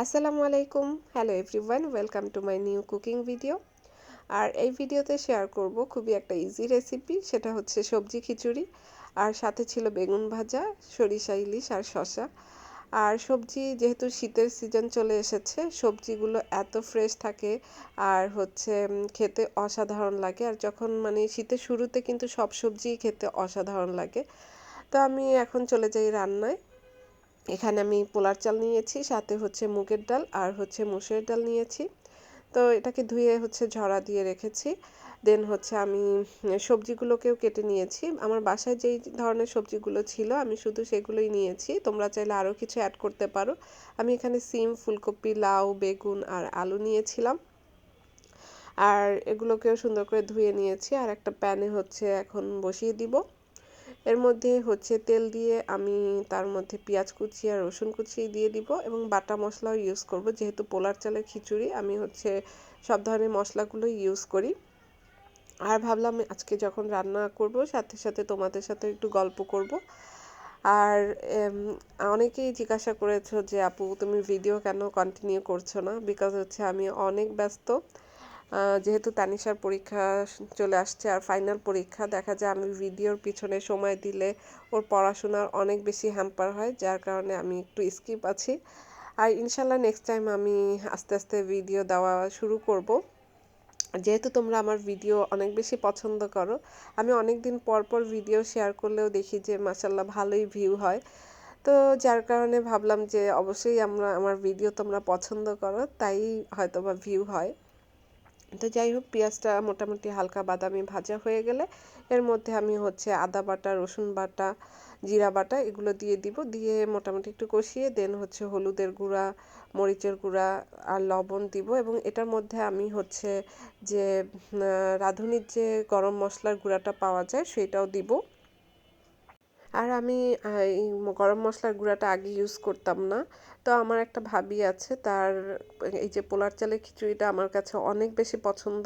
আসসালামু আলাইকুম। Hello everyone welcome to my new cooking video আর এই ভিডিওতে শেয়ার করব খুবই একটা ইজি রেসিপি সেটা হচ্ছে সবজি খিচুড়ি, আর সাথে ছিল বেগুন ভাজা, সরিষা ইলিশ আর শশা আর সবজি যেহেতু শীতের সিজন চলে এসেছে, সবজিগুলো এত ফ্রেশ থাকে, আর হচ্ছে খেতে অসাধারণ লাগে। আর যখন মানে শীতের শুরুতে কিন্তু সব সবজিই খেতে অসাধারণ লাগে। তো আমি এখন চলে যাই রান্নায়। এখানে আমি পোলার চাল নিয়েছি, সাথে হচ্ছে মুগের ডাল আর হচ্ছে মুসুরের ডাল নিয়েছি। তো এটাকে ধুয়ে হচ্ছে ঝরা দিয়ে রেখেছি। দেন হচ্ছে আমি সবজিগুলোকেও কেটে নিয়েছি। আমার বাসায় যেই ধরনের সবজিগুলো ছিল, আমি শুধু সেগুলোই নিয়েছি। তোমরা চাইলে আরও কিছু অ্যাড করতে পারো। আমি এখানে সিম, ফুলকপি, লাউ, বেগুন আর আলু নিয়েছিলাম। আর এগুলোকেও সুন্দর করে ধুয়ে নিয়েছি। আর একটা প্যানে হচ্ছে এখন বসিয়ে দিব। এর মধ্যে হচ্ছে তেল দিয়ে আমি তার মধ্যে পেঁয়াজ কুচি আর রসুন কুচি দিয়ে দিব এবং বাটা মশলাও ইউজ করব। যেহেতু পোলার চালের খিচুড়ি, আমি হচ্ছে সব ধরনের মশলাগুলো ইউজ করি। আর ভাবলাম আজকে যখন রান্না করব, সাথে সাথে তোমাদের সাথে একটু গল্প করব। আর অনেকেই জিজ্ঞাসা করেছ যে, আপু, তুমি ভিডিও কেন কন্টিনিউ করছ না? বিকজ হচ্ছে আমি অনেক ব্যস্ত। যেহেতু তানিশার পরীক্ষা চলে আসছে আর ফাইনাল পরীক্ষা, দেখা যায় আমি ভিডিওর পিছনে সময় দিলে ওর পড়াশোনার অনেক বেশি হ্যাম্পার হয়, যার কারণে আমি একটু স্কিপ আছি। আর ইনশাল্লাহ নেক্সট টাইম আমি আস্তে আস্তে ভিডিও দেওয়া শুরু করব। যেহেতু তোমরা আমার ভিডিও অনেক বেশি পছন্দ করো, আমি অনেক দিন পর পর ভিডিও শেয়ার করলেও দেখি যে মাসাল্লাহ ভালোই ভিউ হয়। তো যার কারণে ভাবলাম যে অবশ্যই আমরা, আমার ভিডিও তোমরা পছন্দ করো, তাই হয়তো বা ভিউ হয়। তো যাই হোক পেঁয়াজটা মোটামুটি হালকা বাদামি ভাজা হয়ে গেলে এর মধ্যে আমি হচ্ছে আদা বাটা, রসুন বাটা, জিরা বাটা এগুলো দিয়ে দিব। দিয়ে মোটামুটি একটু কষিয়ে দেন হচ্ছে হলুদের গুঁড়া, মরিচের গুঁড়া আর লবণ দিব এবং এটার মধ্যে আমি হচ্ছে যে রাঁধুনির যে গরম মশলার গুঁড়াটা পাওয়া যায় সেটাও দিব। আর আমি এই গরম মশলার গুঁড়াটা আগে ইউজ করতাম না। তো আমার একটা ভাবি আছে, তার, এই যে পোলার চালের খিচুড়িটা আমার কাছে অনেক বেশি পছন্দ।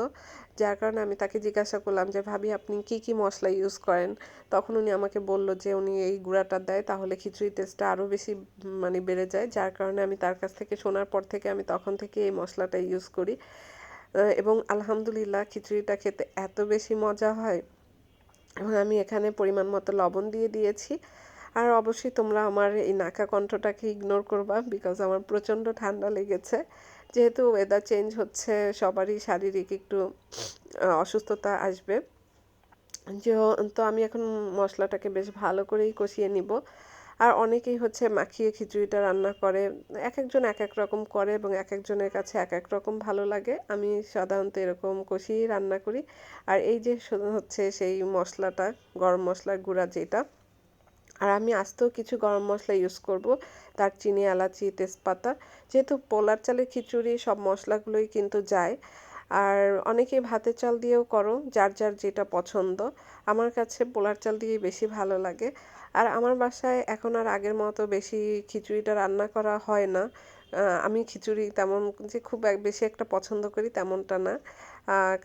যার কারণে আমি তাকে জিজ্ঞাসা করলাম যে, ভাবি, আপনি কি কি মশলা ইউজ করেন? তখন উনি আমাকে বলল যে, উনি এই গুঁড়াটা দেয়, তাহলে খিচুড়ি টেস্টটা আরও বেশি মানে বেড়ে যায়। যার কারণে আমি তার কাছ থেকে, শোনার পর থেকে আমি তখন থেকে এই মশলাটা ইউজ করি। এবং আলহামদুলিল্লাহ, খিচুড়িটা খেতে এত বেশি মজা হয়। এবং আমি এখানে পরিমাণ মতো লবণ দিয়ে দিয়েছি। আর অবশ্যই তোমরা আমার এই নাকা কণ্ঠটাকে ইগনোর করবা বিকজ আমার প্রচণ্ড ঠান্ডা লেগেছে। যেহেতু ওয়েদার চেঞ্জ হচ্ছে, সবারই শারীরিক একটু অসুস্থতা আসবে। যে, তো আমি এখন মশলাটাকে বেশ ভালো করেই কষিয়ে নিব। আর অনেকেই হচ্ছে মাখিয়ে খিচুড়িটা রান্না করে। এক একজন এক এক রকম করে এবং এক একজনের কাছে এক এক রকম ভালো লাগে। আমি সাধারণত এরকম কষিয়েই রান্না করি। আর এই যে হচ্ছে সেই মশলাটা, গরম মশলার গুঁড়া যেটা, আর আমি আস্তেও কিছু গরম মশলা ইউজ করব। চিনি, এলাচি, তেজপাতা। যেহেতু পোলার চালের খিচুড়ি, সব মশলাগুলোই কিন্তু যায়। আর অনেকে ভাতের চাল দিয়েও করো, যার যার যেটা পছন্দ। আমার কাছে পোলার চাল দিয়েই বেশি ভালো লাগে। আর আমার বাসায় এখন আর আগের মতো বেশি খিচুড়িটা রান্না করা হয় না। আমি খিচুড়ি তেমন যে খুব বেশি একটা পছন্দ করি তেমনটা না।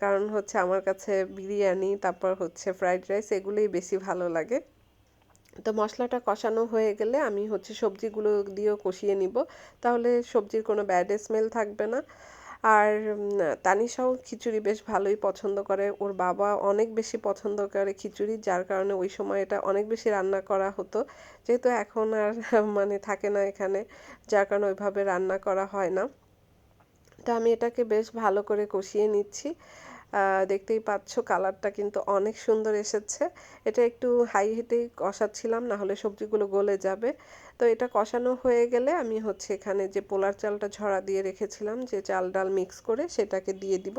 কারণ হচ্ছে আমার কাছে বিরিয়ানি, তারপর হচ্ছে ফ্রাইড রাইস এগুলোই বেশি ভালো লাগে। তো মশলাটা কষানো হয়ে গেলে আমি হচ্ছে সবজিগুলো দিয়েও কষিয়ে নিব। তাহলে সবজির কোনো ব্যাড স্মেল থাকবে না। আর তানিশাও খিচুড়ি বেশ ভালোই পছন্দ করে। ওর বাবা অনেক বেশি পছন্দ করে খিচুড়ি, যার কারণে ওই সময় এটা অনেক বেশি রান্না করা হতো। যেহেতু এখন আর মানে থাকে না এখানে, যার কারণে ওইভাবে রান্না করা হয় না। তো আমি এটাকে বেশ ভালো করে কষিয়ে নিচ্ছি। দেখতেই পাচ্ছ কালারটা কিন্তু অনেক সুন্দর এসেছে। এটা একটু হাই হিটেই কষাচ্ছিলাম, না হলে সবজিগুলো গলে যাবে। তো এটা কষানো হয়ে গেলে আমি হচ্ছে এখানে যে পোলার চালটা ঝরা দিয়ে রেখেছিলাম, যে চাল ডাল মিক্স করে সেটাকে দিয়ে দিব।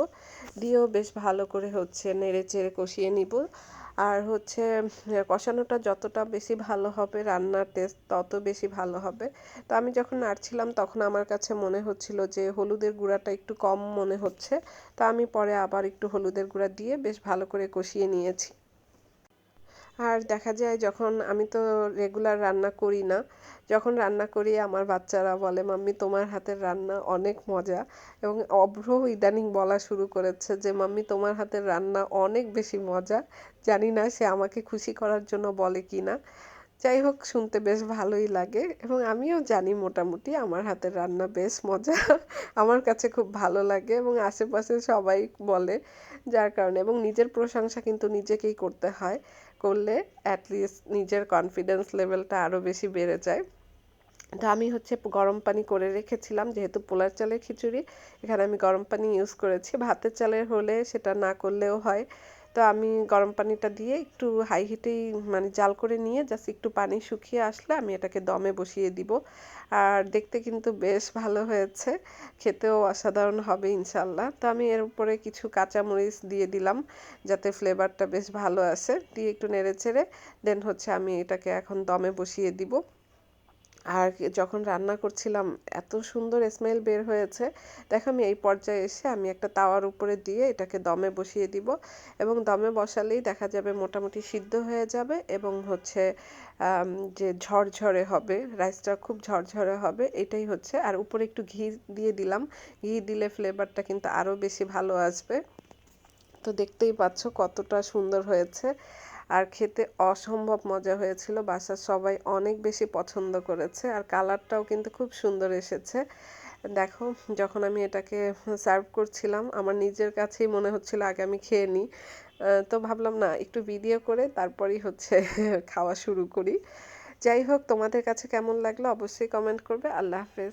দিয়েও বেশ ভালো করে হচ্ছে নেড়ে চেড়ে কষিয়ে নিব। আর হচ্ছে কষানোটা যতটা বেশি ভালো হবে রান্নার টেস্ট তত বেশি ভালো হবে। তো আমি যখন নাড়ছিলাম তখন আমার কাছে মনে হচ্ছিল যে হলুদের গুঁড়াটা একটু কম মনে হচ্ছে। তা আমি পরে আবার একটু হলুদের গুঁড়া দিয়ে বেশ ভালো করে কষিয়ে নিয়েছি। আর দেখা যায় যখন আমি তো রেগুলার রান্না করি না, যখন রান্না করি আমার বাচ্চারা বলে, মাম্মি, তোমার হাতের রান্না অনেক মজা। এবং অভ্র ইদানিং বলা শুরু করেছে যে, মাম্মি, তোমার হাতের রান্না অনেক বেশি মজা। জানি না সে আমাকে খুশি করার জন্য বলে কি না। যাই হোক, শুনতে বেশ ভালোই লাগে এবং আমিও জানি মোটামুটি আমার হাতের রান্না বেশ মজা। আমার কাছে খুব ভালো লাগে এবং আশেপাশে সবাই বলে, যার কারণে এবং নিজের প্রশংসা কিন্তু নিজেকেই করতে হয়। করলে অ্যাটলিস্ট নিজের কনফিডেন্স লেভেলটা আরও বেশি বেড়ে যায়। তো আমি হচ্ছে গরম পানি করে রেখেছিলাম, যেহেতু পোলার চালের খিচুড়ি, এখানে আমি গরম পানি ইউজ করেছি। ভাতের চালের হলে সেটা না করলেও হয়। তো আমি গরম পানিটা দিয়ে একটু হাই হিটেই মানে জাল করে নিয়ে জাস্ট একটু পানি শুকিয়ে আসলে আমি এটাকে দমে বসিয়ে দিব। আর দেখতে কিন্তু বেশ ভালো হয়েছে, খেতেও অসাধারণ হবে ইনশাল্লাহ তো আমি এর উপরে কিছু কাঁচামরিচ দিয়ে দিলাম, যাতে ফ্লেভারটা বেশ ভালো আসে। দিয়ে একটু নেড়ে চেড়ে দেন হচ্ছে আমি এটাকে এখন দমে বসিয়ে দিব। আর যখন রান্না করছিলাম, এত সুন্দর স্মেল বের হয়েছে। দেখো আমি এই পর্যায়ে এসে আমি একটা তাওয়ার উপরে দিয়ে এটাকে দমে বসিয়ে দিব এবং দমে বসালেই দেখা যাবে মোটামুটি সিদ্ধ হয়ে যাবে এবং হচ্ছে যে ঝরঝরে হবে রাইসটা খুব ঝরঝরে হবে, এটাই হচ্ছে। আর উপরে একটু ঘি দিয়ে দিলাম। ঘি দিলে ফ্লেভারটা কিন্তু আরও বেশি ভালো আসবে। তো দেখতেই পাচ্ছ কতটা সুন্দর হয়েছে। আর খেতে অসম্ভব মজা হয়েছিল। বাসার সবাই অনেক বেশি পছন্দ করেছে আর কালারটাও কিন্তু খুব সুন্দর এসেছে। দেখো, যখন আমি এটাকে সার্ভ করছিলাম, আমার নিজের কাছেই মনে হচ্ছিল আগে আমি খেয়ে নিই। তো ভাবলাম, না, একটু ভিডিও করে তারপরই হচ্ছে খাওয়া শুরু করি। যাই হোক, তোমাদের কাছে কেমন লাগল অবশ্যই কমেন্ট করবে। আল্লাহ হাফেজ।